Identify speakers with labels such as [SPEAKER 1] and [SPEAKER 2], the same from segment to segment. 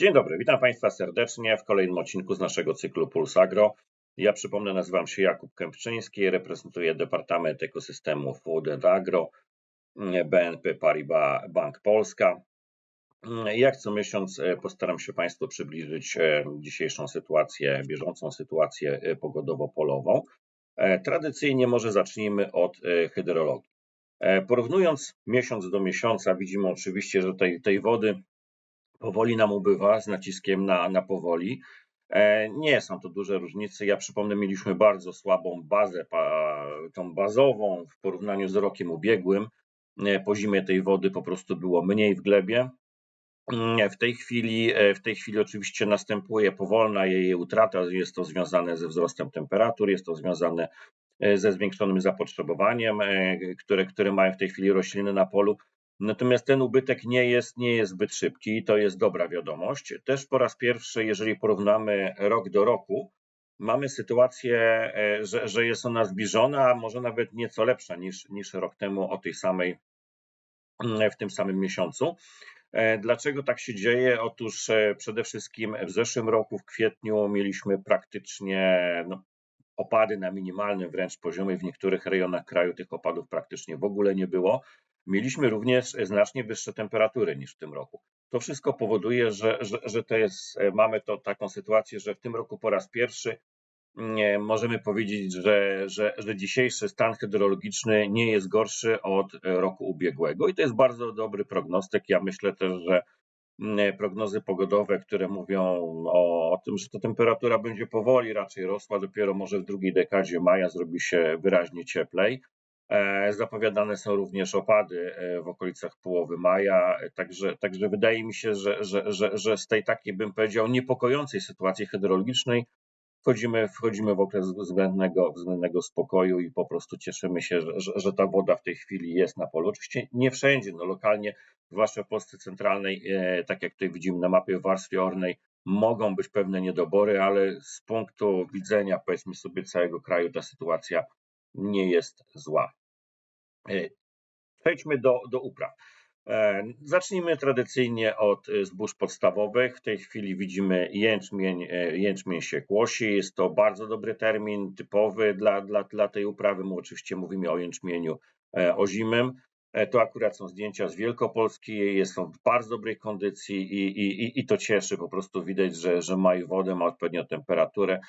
[SPEAKER 1] Dzień dobry, witam Państwa serdecznie w kolejnym odcinku z naszego cyklu Puls Agro. Ja przypomnę, nazywam się Jakub Kępczyński, reprezentuję Departament and Agro BNP Paribas Bank Polska. Jak co miesiąc e, postaram się Państwu przybliżyć e, dzisiejszą sytuację, bieżącą sytuację e, pogodowo-polową. Tradycyjnie może zacznijmy od hydrologii. Porównując miesiąc do miesiąca, widzimy oczywiście, że tej, tej wody powoli nam ubywa z naciskiem na, na powoli. E, nie są to duże różnice. Ja przypomnę, mieliśmy bardzo słabą bazę, tą bazową w porównaniu z rokiem ubiegłym. E, po zimie tej wody po prostu było mniej w glebie. Mm, w tej chwili, e, w tej chwili oczywiście następuje powolna jej utrata. Jest to związane ze wzrostem temperatur, jest to związane ze zwiększonym zapotrzebowaniem, które, które mają w tej chwili rośliny na polu. Natomiast ten ubytek nie jest, nie jest zbyt szybki i to jest dobra wiadomość. Też po raz pierwszy, jeżeli porównamy rok do roku, mamy sytuację, e, że, że jest ona zbliżona, a może nawet nieco lepsza niż, niż rok temu o tej samej, w tym samym miesiącu. E, dlaczego tak się dzieje? Otóż e, przede wszystkim w zeszłym roku, w kwietniu, mieliśmy praktycznie no, opady na minimalnym wręcz poziomie. W niektórych rejonach kraju tych opadów praktycznie w ogóle nie było. Mieliśmy również znacznie wyższe temperatury niż w tym roku. To wszystko powoduje, że, że, że to jest, mamy to taką sytuację, że w tym roku po raz pierwszy nie, możemy powiedzieć, że, że, że dzisiejszy stan hydrologiczny nie jest gorszy od roku ubiegłego i to jest bardzo dobry prognostyk. Ja myślę też, że mm, prognozy pogodowe, które mówią o, o, tym, że ta temperatura będzie powoli raczej rosła, dopiero może w drugiej dekadzie maja zrobi się wyraźnie cieplej. E, zapowiadane są również opady e, w okolicach połowy maja, także, także wydaje mi się, że, że, że, że z tej takiej, bym powiedział, niepokojącej sytuacji hydrologicznej wchodzimy, wchodzimy w okres względnego, względnego spokoju i po prostu cieszymy się, że, że, że ta woda w tej chwili jest na polu. Oczywiście nie wszędzie, no lokalnie, zwłaszcza w Polsce centralnej, e, tak jak tutaj widzimy na mapie w warstwie ornej, mogą być pewne niedobory, ale z punktu widzenia, powiedzmy sobie, całego kraju ta sytuacja nie jest zła. E, przejdźmy do, do upraw. E, zacznijmy tradycyjnie od e, zbóż podstawowych. W tej chwili widzimy jęczmień, jęczmień się kłosi. Jest to bardzo dobry termin, typowy dla, dla, dla tej uprawy. My oczywiście mówimy o jęczmieniu ozimym. To akurat są zdjęcia z Wielkopolski, jest on w bardzo dobrej kondycji i, i, i to cieszy. Po prostu widać, że, że ma i wodę, ma odpowiednią temperaturę.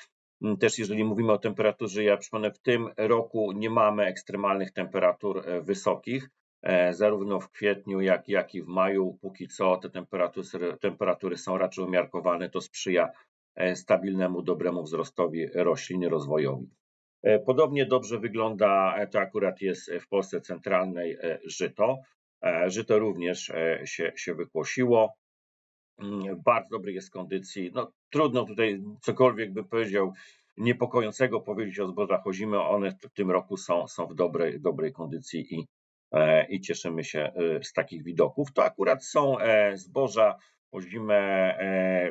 [SPEAKER 1] Mm, też jeżeli mówimy o temperaturze, ja przypomnę, w tym roku nie mamy ekstremalnych temperatur e, wysokich, e, zarówno w kwietniu, jak, jak i w maju. Póki co te temperatury, temperatury są raczej umiarkowane, to sprzyja e, stabilnemu, dobremu wzrostowi roślin, rozwojowi. Podobnie dobrze wygląda, to akurat jest w Polsce centralnej, żyto. Żyto również się, się wykłosiło. Mm, bardzo dobrej jest kondycji. No, trudno tutaj cokolwiek by powiedział niepokojącego powiedzieć o zbożach ozimy. One w tym roku są, są w dobrej, dobrej kondycji i, e, i cieszymy się e, z takich widoków. To akurat są e, zboża ozime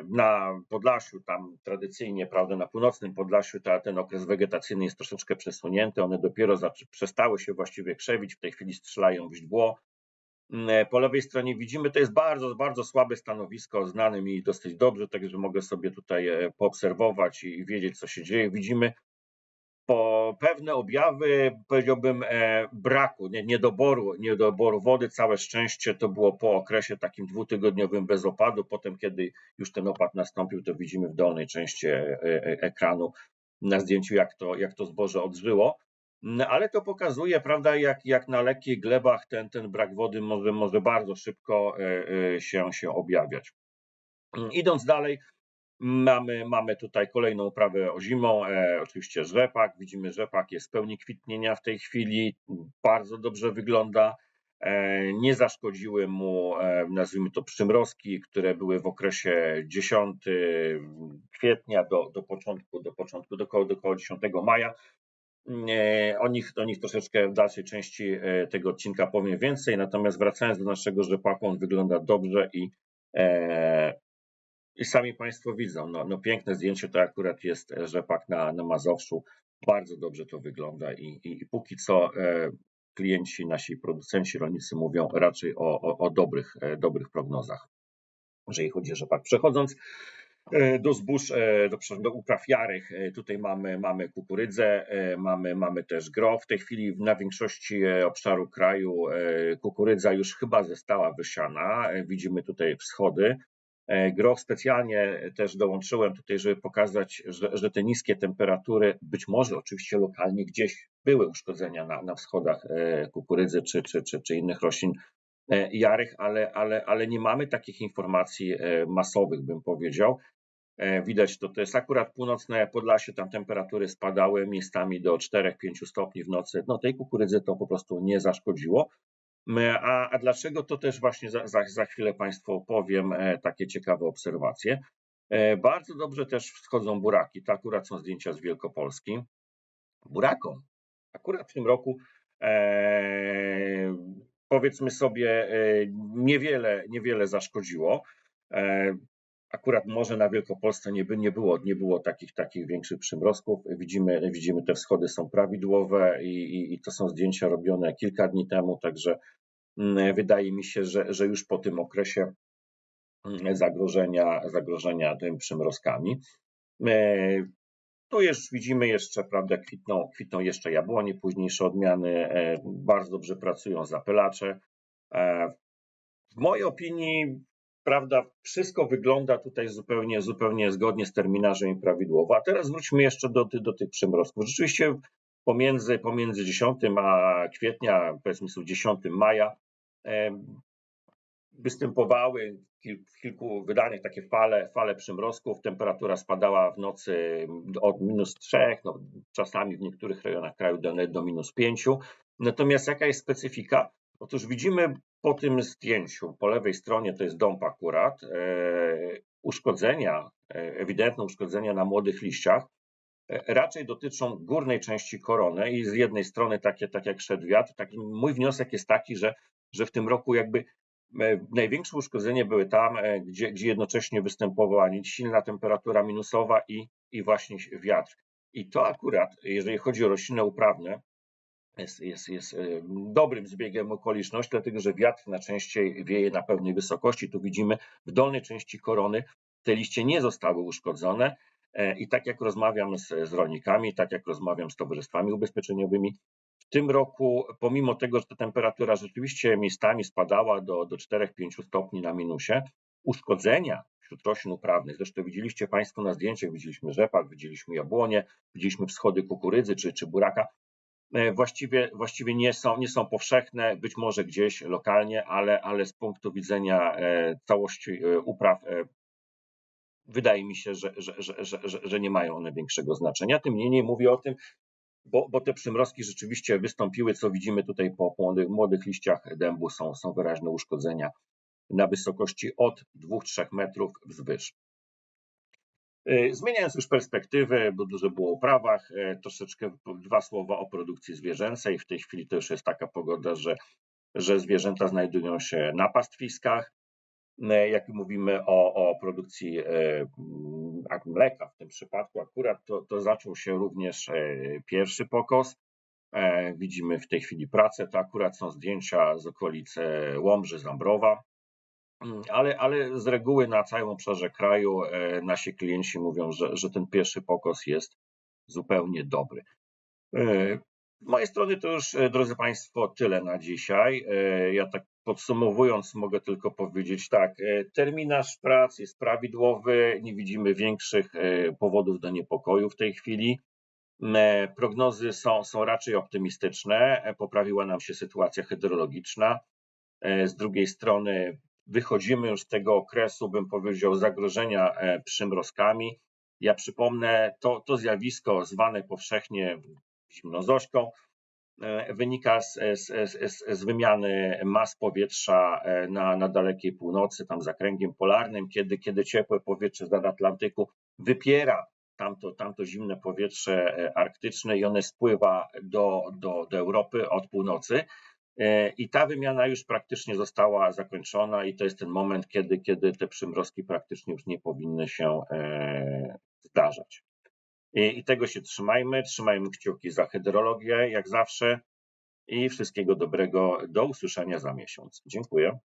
[SPEAKER 1] na Podlasiu, tam tradycyjnie, prawda, na północnym Podlasiu ta, ten okres wegetacyjny jest troszeczkę przesunięty. One dopiero przestały się właściwie krzewić, w tej chwili strzelają w źdźbło. Mm, e, po lewej stronie widzimy, to jest bardzo, bardzo słabe stanowisko, znane mi dosyć dobrze, także mogę sobie tutaj e, poobserwować i wiedzieć, co się dzieje. Widzimy po pewne objawy, powiedziałbym, e, braku, nie, niedoboru, niedoboru wody. Całe szczęście to było po okresie takim dwutygodniowym bez opadu. Potem, kiedy już ten opad nastąpił, to widzimy w dolnej części ekranu na zdjęciu, jak to, jak to zboże odżyło. No, ale to pokazuje, prawda, jak, jak na lekkich glebach ten, ten brak wody może, może bardzo szybko e, e, się, się objawiać. Idąc dalej, mamy, mamy tutaj kolejną uprawę ozimą, e, oczywiście rzepak. Widzimy, rzepak jest w pełni kwitnienia w tej chwili, bardzo dobrze wygląda. Nie zaszkodziły mu, nazwijmy to, przymrozki, które były w okresie 10 kwietnia do, do początku, do początku, do do około 10 maja. O nich, o nich troszeczkę w dalszej części e, tego odcinka powiem więcej, natomiast wracając do naszego rzepaku, on wygląda dobrze i, e, i sami Państwo widzą, no, no piękne zdjęcie to akurat jest rzepak na, na Mazowszu, bardzo dobrze to wygląda i, i, i póki co e, klienci, nasi producenci, rolnicy mówią raczej o, o, o dobrych, dobrych prognozach. jeżeli chodzi o rzepak. Przechodząc e, do zbóż, e, do, do upraw jarych, e, tutaj mamy, mamy kukurydzę, e, mamy, mamy też groch. W tej chwili na większości e, obszaru kraju e, kukurydza już chyba została wysiana. E, Widzimy tutaj wschody. E, Groch specjalnie też dołączyłem tutaj, żeby pokazać, że, że te niskie temperatury, być może oczywiście lokalnie gdzieś były uszkodzenia na, na wschodach e, kukurydzy czy, czy, czy, czy innych roślin e, jarych, ale, ale, ale nie mamy takich informacji e, masowych, bym powiedział. E, Widać to, to jest akurat północne Podlasie, tam temperatury spadały miejscami do 4-5 stopni w nocy. No tej kukurydzy to po prostu nie zaszkodziło. A, a dlaczego to też właśnie za, za, za chwilę Państwu opowiem e, takie ciekawe obserwacje. E, Bardzo dobrze też wschodzą buraki. To akurat są zdjęcia z Wielkopolski. Burakom akurat w tym roku e, powiedzmy sobie e, niewiele, niewiele zaszkodziło. Akurat może na Wielkopolsce nie, by, nie, było, nie było takich, takich większych przymrozków. Widzimy, widzimy te wschody są prawidłowe i, i, i to są zdjęcia robione kilka dni temu, także mm, wydaje mi się, że, że już po tym okresie mm, zagrożenia, zagrożenia tym przymrozkami. E, Tu już widzimy jeszcze, prawda, kwitną, kwitną jeszcze jabłonie, późniejsze odmiany, e, bardzo dobrze pracują zapylacze. E, W mojej opinii, prawda, wszystko wygląda tutaj zupełnie, zupełnie zgodnie z terminarzem i prawidłowo. A teraz wróćmy jeszcze do, do tych przymrozków. Rzeczywiście pomiędzy, pomiędzy 10 a kwietnia, powiedzmy sobie 10 maja, e, występowały w kil- w kilku wydaniach takie fale, fale przymrozków. Temperatura spadała w nocy od minus 3, no, czasami w niektórych rejonach kraju do, do minus 5. Natomiast jaka jest specyfika? Otóż widzimy po tym zdjęciu, po lewej stronie to jest dąb akurat, e, uszkodzenia, e, ewidentne uszkodzenia na młodych liściach. E, Raczej dotyczą górnej części korony i z jednej strony takie, tak jak szedł wiatr, taki mój wniosek jest taki, że, że w tym roku jakby Największe uszkodzenia były tam, gdzie, gdzie jednocześnie występowała silna temperatura minusowa i, i właśnie wiatr. I to akurat, jeżeli chodzi o rośliny uprawne, jest, jest, jest e, dobrym zbiegiem okoliczności, dlatego że wiatr najczęściej wieje na pewnej wysokości. Tu widzimy w dolnej części korony te liście nie zostały uszkodzone. E, I tak jak rozmawiam z, z rolnikami, tak jak rozmawiam z towarzystwami ubezpieczeniowymi, w tym roku, pomimo tego, że ta temperatura rzeczywiście miejscami spadała do, do 4-5 stopni na minusie, uszkodzenia wśród roślin uprawnych, zresztą widzieliście Państwo na zdjęciach, widzieliśmy rzepak, widzieliśmy jabłonie, widzieliśmy wschody kukurydzy czy, czy buraka, właściwie, właściwie nie, są, nie są powszechne, być może gdzieś lokalnie, ale, ale z punktu widzenia e, całości e, upraw e, wydaje mi się, że, że, że, że, że- nie mają one większego znaczenia. Tym niemniej mówię o tym, bo, bo te przymrozki rzeczywiście wystąpiły, co widzimy tutaj po młodych, młodych liściach dębu, są, są wyraźne uszkodzenia na wysokości od 2-3 metrów wzwyż. Y, Zmieniając już perspektywy, bo dużo było o uprawach, y, troszeczkę dwa słowa o produkcji zwierzęcej. W tej chwili to już jest taka pogoda, że, że zwierzęta znajdują się na pastwiskach. Y, Jak mówimy o, o produkcji mleka w tym przypadku, akurat to, to zaczął się również pierwszy pokos. E, Widzimy w tej chwili pracę, to akurat są zdjęcia z okolic e, Łomży, Zambrowa, ale, ale z reguły na całym obszarze kraju e, nasi klienci mówią, że, że ten pierwszy pokos jest zupełnie dobry. E, Z mojej strony to już, e, drodzy Państwo, tyle na dzisiaj. Ja tak podsumowując, mogę tylko powiedzieć tak, terminarz prac jest prawidłowy, nie widzimy większych powodów do niepokoju w tej chwili. Prognozy są, są raczej optymistyczne, poprawiła nam się sytuacja hydrologiczna. Z drugiej strony wychodzimy już z tego okresu, bym powiedział, zagrożenia e, przymrozkami. Ja przypomnę, to, to zjawisko zwane powszechnie zimnozośką e, wynika z, z, z, z wymiany mas powietrza e, na, na dalekiej północy, tam za kręgiem polarnym, kiedy, kiedy ciepłe powietrze z Atlantyku wypiera tamto, tamto zimne powietrze e, arktyczne i one spływa do, do, do Europy od północy. E, I ta wymiana już praktycznie została zakończona, i to jest ten moment, kiedy, kiedy te przymrozki praktycznie już nie powinny się e, zdarzać. I, I tego się trzymajmy, trzymajmy kciuki za hydrologię, jak zawsze, i wszystkiego dobrego. Do usłyszenia za miesiąc. Dziękuję.